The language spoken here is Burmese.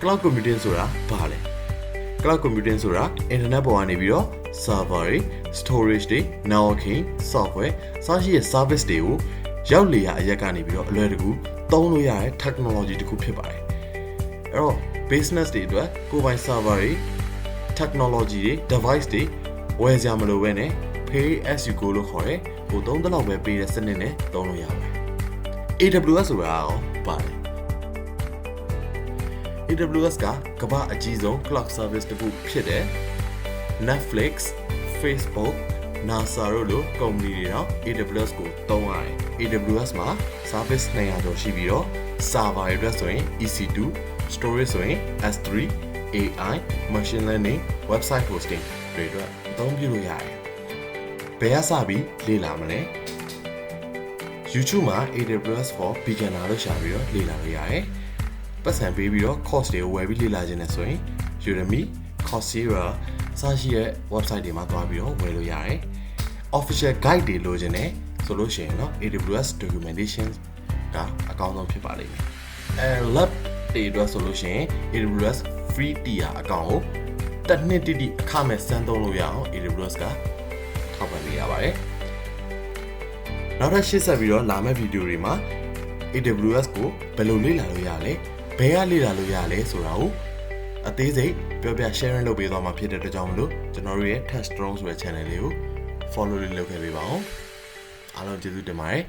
cloud computing ဆိုတာဘာလဲ cloud computing ဆိုတာ internet ပေါ်ကနေပြီးတော့ server တွေ storage တွေ networking software စသဖြင့် service တွေကိုရောက်လေရအရက်ကနေပြီးတော့အလွယ်တကူသုံးလို့ရတဲ့ technology တစ်ခုဖြစ်ပါတယ်အဲ့တော့ business တွေအတွက်ကိုယ်ပိုင် server တွေ technology တွေ device တွေဝယ်စရာမလိုဘဲနဲ့ pay as you go လို့ခေါ်တဲ့ဟိုသုံးတလောက်ပဲပေးတဲ့စနစ်နဲ့သုံးလို့ရပါတယ် AWS ဆိုတာရောပါတယ် AWS ကကမ္ဘာအကြီးဆုံး cloud service တစ်ခုဖြစ်တဲ့ Netflix, Facebook, NASA တို့လိုကုမ္ပဏီတွေတော့ AWS ကိုသုံးရတယ်။ AWS မှာ service 200ကျော်ရှိပြီးတော့ server တွေအတွက်ဆိုရင် EC2, storage ဆိုရင် S3, AI, machine learning, website hosting တွေအတွက်အသုံးပြုလို့ရတယ်။ဘယ်ကစပြီးလေ့လာမလဲ။ YouTube မှာ AWS for beginner လို့ရှာပြီးတော့လေ့လာလို့ရတယ်။ ပတ်စံပေးပြီးတော့ course တွေကိုဝယ်ပြီးလေ့လာခြင်းနဲ့ဆိုရင် Udemy, Coursera စရှိတဲ့ website တွေမှာသွားပြီးတော့ဝယ်လို့ရတယ်။ official guide တွေလိုချင်တယ်ဆိုလို့ရှိရင်တော့ AWS documentation ကအကောင်းဆုံးဖြစ်ပါလိမ့်မယ်။အဲ lab တွေအတွက်ဆိုလို့ရှိရင် AWS free tier အကောင့်ကိုတစ်နှစ်တိတိအခမဲ့စမ်းသုံးလို့ရအောင် AWS ကထောက်ပံ့ပေးရပါတယ်။နောက်ထပ်ရှင်းဆက်ပြီးတော့လာမယ့်ဗီဒီယိုတွေမှာ AWS ကိုဘယ်လိုလေ့လာလို့ရလဲ ဘယ်ကလေ့လာလို့ရလဲဆိုတာကိုအသေးစိတ်ပြောပြ sharing လုပ်ပေးသွားမှာဖြစ်တဲ့အတွက်ကြောင့်မလို့ကျွန်တော်တို့ရဲ့ Test Strong ဆိုတဲ့ channel လေးကို follow လေးလုပ်ခဲ့ပေးပါအောင်အားလုံးကျေးဇူးတင်ပါတယ်